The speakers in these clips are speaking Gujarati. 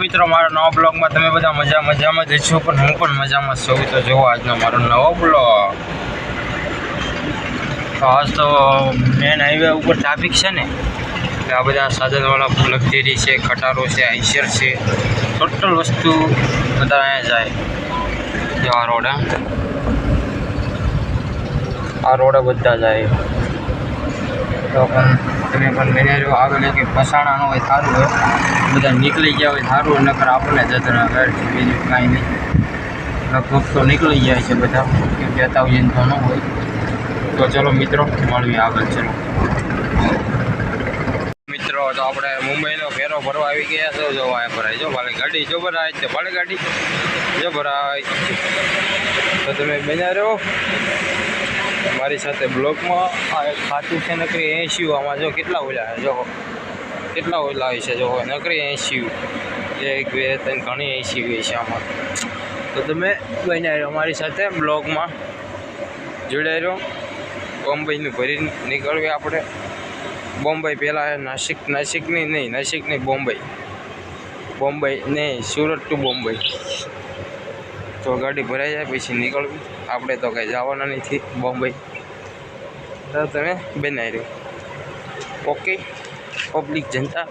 મિત્રો, મારા નવા બ્લોગમાં તમે બધા મજા, મજામાં જ છો, પણ હું પણ મજામાં છું. તો જોવો આજનો મારો નવો બ્લોગ. આજ તો મેન હાઈવે ઉપર ટ્રાફિક છે ને આ બધા સાધનવાળા લક્ઝરી છે, ખટારો છે આઈશર છે ટોટલ વસ્તુ બધા અહીંયા જાય. જો આ રોડ આ રોડે બધા જાય. તો પણ તમે પણ મેનેજો આગળ કે પસાણાનો હોય સારું હોય. બધા નીકળી ગયા હોય સારું હોય, નકર આપણને જતરા ઘર છે, બીજું કાંઈ નહીં. લગભગ તો નીકળી જાય છે બધા. કે કહેતા હોય તો ન હોય. તો ચલો મિત્રો, મળીએ આગળ, ચલો. મિત્રો, તો આપણે મુંબઈનો ફેરો ભરવા આવી ગયા છો. જો આ ભરાય, જો ભલે ગાડી, જો ભરાય છે ભલે ગાડી, જો ભરાય. તો તમે બન્યા મારી સાથે બ્લોકમાં ખાતું છે, નકરી એંશી આમાં જો કેટલા ઓલા છે, જો. કેટલા ઓલા હોય છે, જો. નકરી એંશી એક, બે, ત્રણ ઘણી એંશી હોય છે આમાં. તો તમે રહ્યો અમારી સાથે બ્લોગમાં. જોડાઈ રહ્યો બોમ્બેનું ભરી નીકળવી આપણે. બોમ્બે પહેલાં નાસિક, નાસિકની નહીં, નાસિકની બોમ્બે. બોમ્બે નહીં, સુરત ટુ બોમ્બે. તો ગાડી ભરાઈ જાય, પછી નીકળવી. આપણે તો કંઈ જવાના નથી બોમ્બે. તો તમે બનાવી રહ્યો ઓકે. પબ્લિક જનતા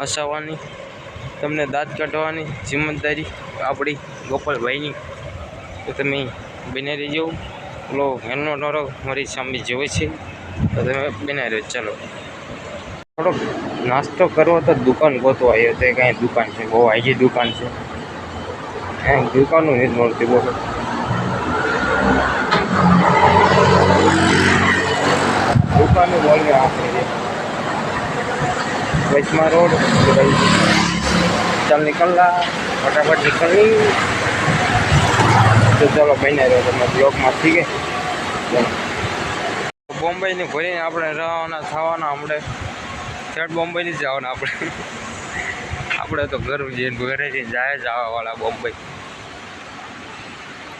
હસાવવાની, તમને દાંત કાઢવાની જિમ્મેદારી આપણી ગોપાલભાઈની. તો તમે બનાવી રહેજો પેલો એનો નરો મારી સામે જોવે છે. તો તમે બનાવી રહ્યો ચાલો. થોડોક નાસ્તો કરવો તો દુકાન ગોતવા આવ્યો તો કાંઈ દુકાન છે, બહુ આઈજી દુકાન છે. એમ દુકાનનું નથી મળતી બોલો. દુકાનનું બોલવે આપણે વચમાં રોડ ચાલ નીકળલા, ફટાફટ નીકળી. તો ચાલો બને રહ્યો તમે બ્લોકમાં થઈ ગઈ બોમ્બેની ભરીને આપણે રવાના થવાના આપણે થર્ડ બોમ્બેની જ જવાના આપણે. આપણે તો ઘર જઈને ઘરે જઈને જાય જ આવવાવાળા બોમ્બે.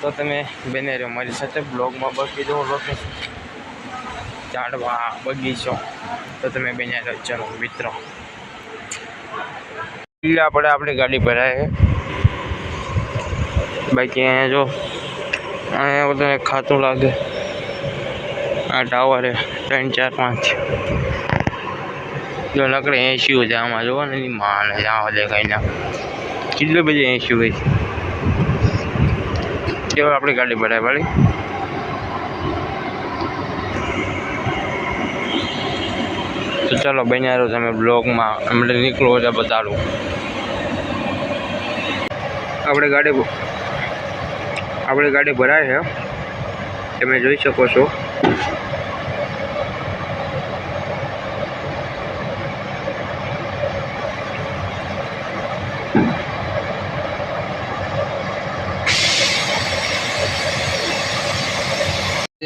તો તમે બને રહ્યો, મારી સાથે બ્લોગમાં બાકી જુઓ લોકેશન ઝાડવા બગીચો. તો તમે બને રહ્યો, ચાલો, મિત્રો. એટલે આપણે આપણી ગાડી ભરાય. બાકી અહીંયા જો, અહીંયા બધાને ખાતું લાગે. આ ટાવરે ત્રણ, ચાર, પાંચ. જો નકડે એસી હોય આમાં, જોવો ને માને, આવા દેખાય ના કેટલી બધી એસી હોય કેવું આપણી ગાડી ભરાય વાળી તો ચાલો બન્યા રહો તમે બ્લોગમાં. આપણે નીકળો એટલે બતાડું આપણે ગાડી આપણી ગાડી ભરાય છે. તમે જોઈ શકો છો.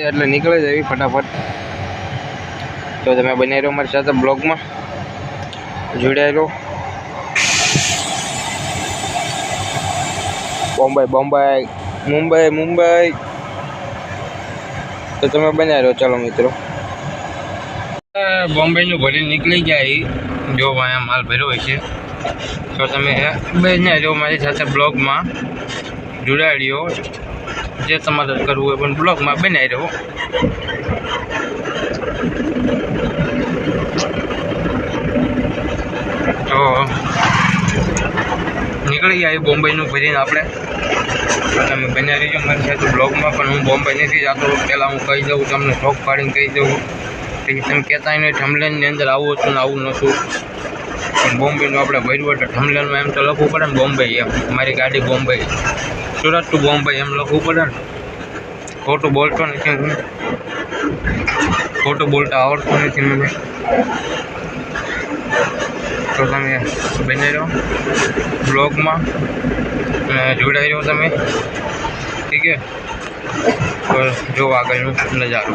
એટલે નીકળી એવી ફટાફટ. તો તમે બને રહ્યો મારી સાથે બ્લોગમાં. જોડાઈ રહો બોમ્બે બોમ્બે, મુંબઈ મુંબઈ. તો તમે બન્યા રહ્યો ચાલો મિત્રો. બોમ્બેનું ભરી નીકળી ગયા જો અહીંયા માલ ભર્યો હોય છે. તો તમે બન્યા રહ્યો મારી સાથે બ્લોગમાં. જોડાડ્યો જે તમારે કરવું હોય પણ બ્લોગમાં બનાવી રહો. તો નીકળી ગયા બોમ્બેનું ભરીને આપણે. તમે બન્યા રહીજો મારી સાથે બ્લોગમાં, પણ હું બોમ્બે નથી જતો. પહેલાં હું કહી દઉં, તમને શોખ પાડીને કહી દઉં. પછી તમે કહેતા નહીં ઠમલેનની અંદર આવું હતું ને આવું નહોતું. પણ બોમ્બેનું આપણે ભર્યું એટલે ઠમલેનમાં એમ તો લખવું પડે ને બોમ્બે એમ. મારી ગાડી બોમ્બે સુરત ટુ બોમ્બે એમ લખવું પડે ને. ખોટું બોલતો નથી ખોટું બોલતા આવડતું નથી મને. તો તમે બને રહો બ્લોગમાં. જોડાઈ રહ્યો તમે. ઠીક છે? તો જો આગળનું નજારો.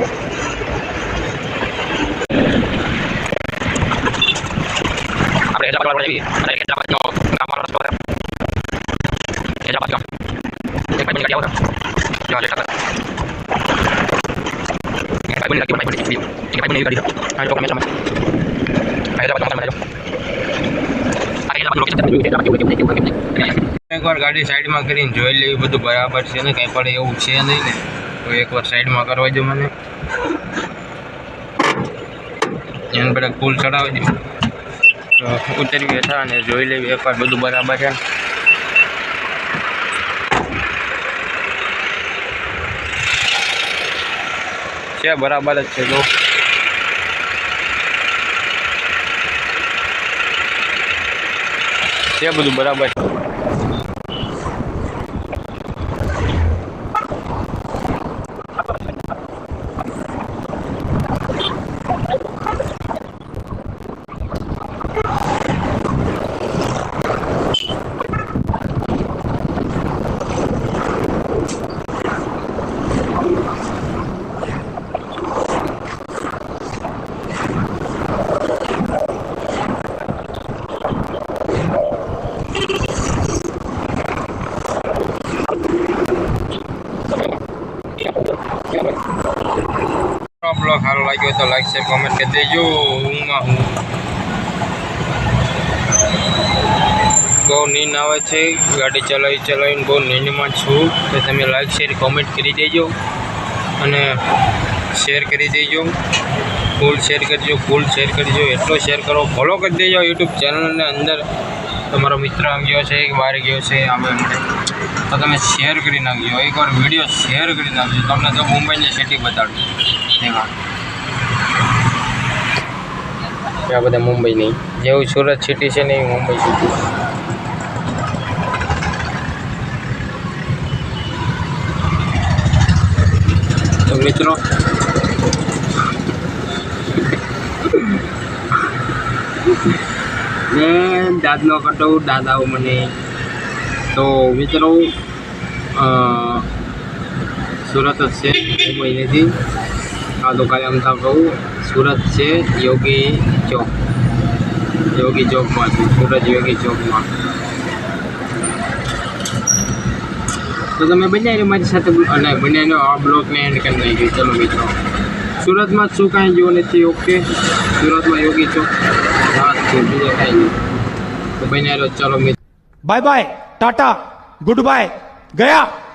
આપણે એક ભાઈ બની આવો જો હૈદરાબાદ એક ભાઈ બની લાગી ભાઈ બની એક ભાઈ બની ગાડી હા જો મેં સમજ હૈદરાબાદ ગામ બનાવ્યો આ હૈદરાબાદ એકવાર ગાડી સાઈડમાં કરીને જોઈ લેવી બધું બરાબર છે ને કંઈ પણ એવું છે નહીં ને તો એકવાર સાઈડમાં કરવા દો મને એને બધા કુલ ચડાવી દઉં તો ઉતરી બેઠા અને જોઈ લેવી એકવાર બધું બરાબર છે છે બરાબર જ છે જો. છે બધું બરાબર. બ્લોગ સારો લાગ્યો તો લાઈક શેર કોમેન્ટ કરી દેજો ઊંઘમાં હું બહુ નીંદ આવે છે. ગાડી ચલાવી ચલાવીને બહુ નીંદમાં છું. તો તમે લાઈક શેર કોમેન્ટ કરી દેજો. અને શેર કરી દેજો. ફૂલ શેર કરજો ફૂલ શેર કરજો. એટલો શેર કરો ફોલો કરી દેજો યુટ્યુબ ચેનલને અંદર. તમારો મિત્ર આવ્યો છે કે બહાર ગયો છે આવે તો તમે શેર કરી નાખજો. એકવાર વીડિયો શેર કરી નાખજો. તમને તો મુંબઈની સિટી બતાડું. એમાં આ બધા મુંબઈ નહીં જેવું સુરત સિટી છે ને એ મુંબઈ સિટી તો મિત્રો, મેં દાદનો કટો, દાદાઓ મને. તો મિત્રો સુરત જ છે, મુંબઈ નથી. દુકાને અમતા બહુ સુરત છે યોગી ચોક યોગી ચોકમાં છું સુરત યોગી ચોકમાં તો તમે બન્યા મારી સાથે અને બન્યાનો આ બ્લોગને એન્ડ કરી નાખ્યું ચલો મિત્રો સુરતમાં શું કાંઈ જેવું નથી ઓકે સુરતમાં યોગી ચોક વાત છે બીજા કાંઈ નહીં તો બન્યા ચલો મિત્રો bye bye tata good bye ગયા